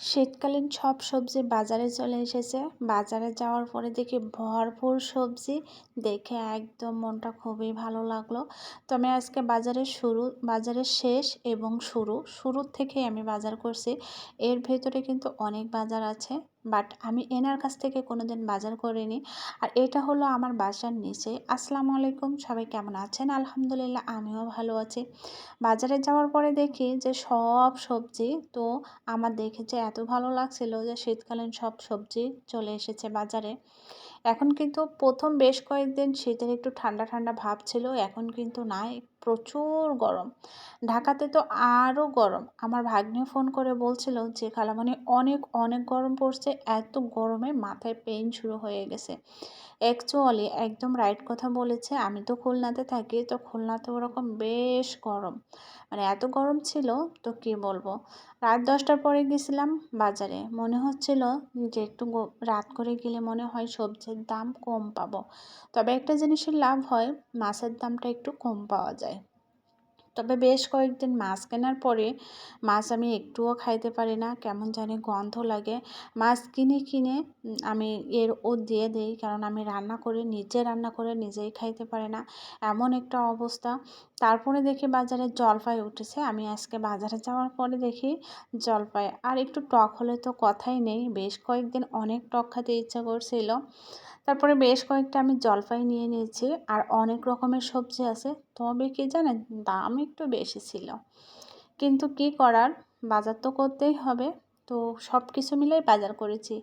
শীতকালীন সব সবজি বাজারে চলে এসেছে। বাজারে যাওয়ার পরে দেখি ভরপুর সবজি। দেখে একদম মনটা খুবই ভালো লাগল। তো আমি আজকে বাজারের শুরু, বাজারের শেষ এবং শুরু, শুরুর থেকেই আমি বাজার করছি। এর ভেতরে কিন্তু অনেক বাজার আছে। বাট আমি এনার কাছ থেকে কোনো দিন বাজার করিনি। আর এটা হলো আমার বাসার নিচে। আসসালামু আলাইকুম, সবাই কেমন আছেন? আলহামদুলিল্লাহ, আমিও ভালো আছি। বাজারে যাওয়ার পরে দেখি যে সব সবজি, তো আমার দেখে যে এত ভালো লাগছিল যে শীতকালীন সব সবজি চলে এসেছে বাজারে। এখন কিন্তু প্রথম বেশ কয়েকদিন শীতের একটু ঠান্ডা ঠান্ডা ভাব ছিল, এখন কিন্তু নাই। প্রচুর গরম। ঢাকাতে তো আরও গরম। আমার ভাগ্নে ফোন করে বলছিল যে খালামণি অনেক অনেক গরম পড়ছে। এত গরমে মাথায় পেইন শুরু হয়ে গেছে। অ্যাকচুয়ালি একদম রাইট কথা বলেছে। আমি তো খুলনাতে থাকি, তো খুলনাতে ওরকম বেশ গরম। মানে এত গরম ছিল, তো কি বলব? রাত দশটার পরে গেছিলাম বাজারে। মনে হচ্ছিল যে, একটু রাত করে গেলে মনে হয় সবজির দাম কম পাবো। তবে একটা জিনিসের লাভ হয়, মাছের দামটা একটু কম পাওয়া যায়। তবে বেশ কয়েকদিন মাছ কেনার পরে মাছ আমি একটুও খাইতে পারি না, কেমন জানি গন্ধ লাগে। মাছ কিনে কিনে আমি এর ও দিয়ে দিই কারণ আমি রান্না করে, নিজে রান্না করে নিজেই খাইতে পারি না। এমন একটা অবস্থা। তারপরে দেখি বাজারে জলপাই উঠেছে। আমি আজকে বাজারে যাওয়ার পরে দেখি জলপাই। আর একটু টক হলে তো কথাই নেই। বেশ কয়েকদিন অনেক টক খেতে ইচ্ছা করছিল। তারপরে বেশ কয়েকটা আমি জলপাই নিয়ে নিয়েছি। আর অনেক রকমের সবজি আছে। তবে কি জানেন দাম একটু বেশি ছিল। কিন্তু কি করার? বাজার তো করতেই হবে। তো সব কিছু মিলেই বাজার করেছি।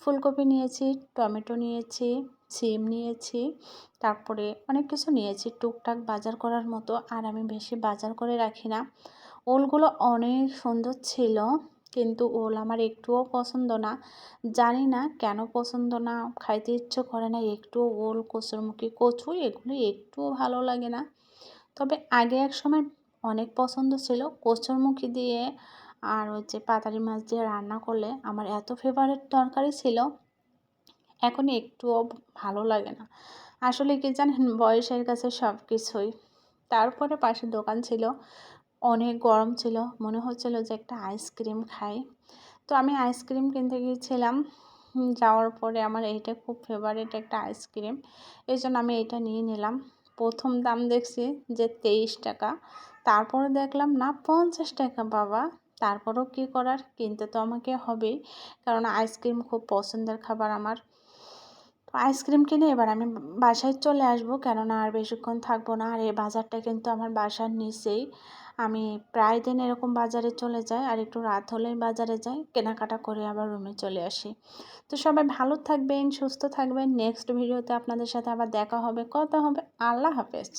ফুলকপি নিয়েছি, টমেটো নিয়েছি, সিম নিয়েছি, তারপরে অনেক কিছু নিয়েছি। টুকটাক বাজার করার মতো আর আমি বেশি বাজার করে রাখি না। ওলগুলো অনেক সুন্দর ছিল, কিন্তু ওল আমার একটুও পছন্দ না। জানি না কেন পছন্দ না, খাইতে ইচ্ছে করে না। একটু ওল, কচুরমুখী, কচু, এগুলো একটুও ভালো লাগে না। তবে আগে এক সময় অনেক পছন্দ ছিল। কচুরমুখী দিয়ে আর হচ্ছে পাতারি মাছ দিয়ে রান্না করলে আমার এত ফেভারেট তরকারি ছিল। এখন একটুও ভালো লাগে না। আসলে কি জানেন, বয়সের কাছে সব কিছুই তারপরে পাশে দোকান ছিল, অনেক গরম ছিল, মনে হচ্ছিল যে একটা আইসক্রিম খাই। তো আমি আইসক্রিম কিনতে গিয়েছিলাম, যাওয়ার পরে আমার এইটা খুব ফেভারিট একটা আইসক্রিম এই জন্য আমি এটা নিয়ে নিলাম। প্রথম দাম দেখছি যে তেইশ টাকা। তারপরে দেখলাম, না, পঞ্চাশ টাকা বাবা। তারপরও কী করার? কিনতে তো আমাকে হবেই। কারণ আইসক্রিম খুব পছন্দের খাবার আমার। তো আইসক্রিম কিনে এবার আমি বাসায় চলে আসব। কেননা আর বেশিক্ষণ থাকব না। আর এই বাজারটা কিন্তু আমার বাসার নিচেই। আমি প্রায় দিন এরকম বাজারে চলে যাই। আর একটু রাত হলেই বাজারে যাই। কেনাকাটা করে আবার রুমে চলে আসি। তো সবাই ভালো থাকবেন, সুস্থ থাকবেন। নেক্সট ভিডিওতে আপনাদের সাথে আবার দেখা হবে, কথা হবে। আল্লাহ হাফেজ।